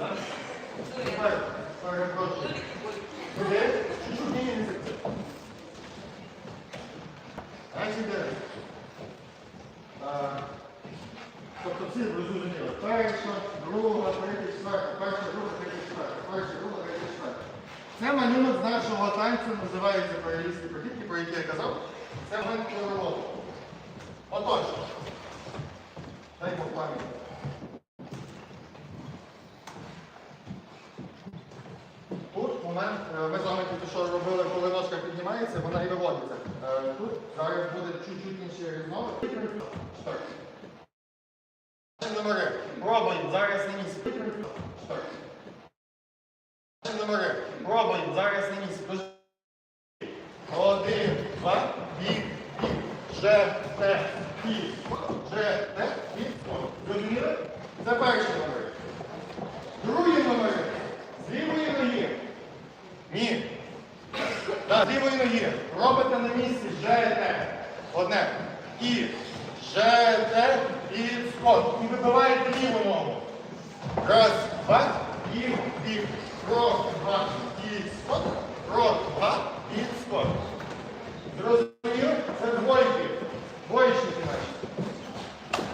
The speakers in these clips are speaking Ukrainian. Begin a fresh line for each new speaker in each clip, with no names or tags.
Тобто. Перша, друга, третя, четверта, перша, друга, третя, четверта, перша, друга, третя, четверта. Це малюнок з нашого танцю називається паралізькі прохідки, про які я казав. Це вентиловод. Отож. Момент, е, ми з вами тільки що робили, коли ножка піднімається, вона і виводиться. Е, Тут зараз буде чуть-чуть інший різновид. Так. Номери. Пробуємо зараз на місці. Так. Номери. Пробуємо зараз на місці. Один, два, і, і, же, те, і, же, те, о. Зрозуміли? Це перші номери. Другі номери. З лівої ноги. Ні. Так, лівої ноги. Робите на місці жете. Одне. І, же, те, і, скот. І вибиваєте ліву ногу. Раз, два, і, і. Крок, два, і, скот. Крок, два, і, скот. Зрозуміло? Це двойки. Двоєчники наші.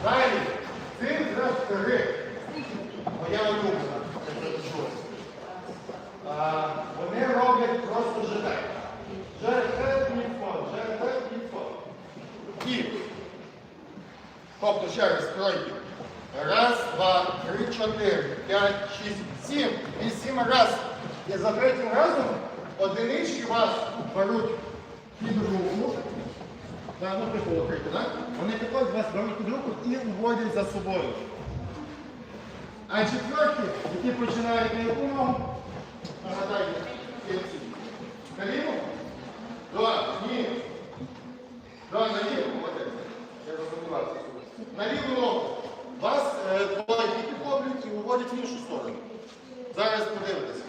Далі. Цифра три. Моя улюблена. я вже чув. А, Вони роблять просто ЖТ. ЖТ підфон, ЖТ підфон. І. Тобто ще раз, тройки. Раз, два, три, чотири, п'ять, шість, сім. І сім раз. І за третім разом одинички вас беруть під руку. Да, ну приховуйте, так? Вони підходять, вас беруть під руку і вводять за собою. А четверті, які починають на яку ногу, нагадайте, На ліву ногу. Вас е, двоє підхоплюють і виводять в іншу сторону. Зараз подивитися.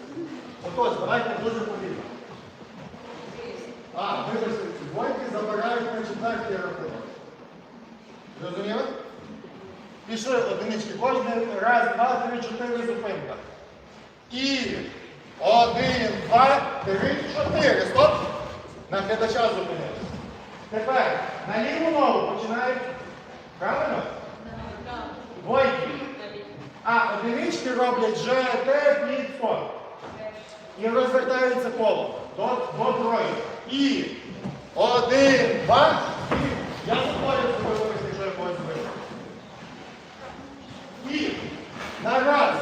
Отож, давайте дуже повільно. А, вибачте, двойки забирають на четвертий рахунок. Зрозуміли? Пішли одинички. Кожен раз, два, три, чотири зупинка. І один, два, три, чотири. Стоп! На глядача зупинили. Тепер на ліву ногу починають. Правильно? Двойки. А одинички роблять ЖТ під спот. І розвертаються коло до, до трої. І один, два, і я вибачте, якщо я когось збив. І на раз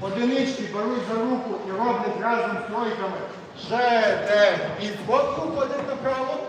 одинички беруть за руку і роблять разом з тройками ЖТ під спот, виходять направо.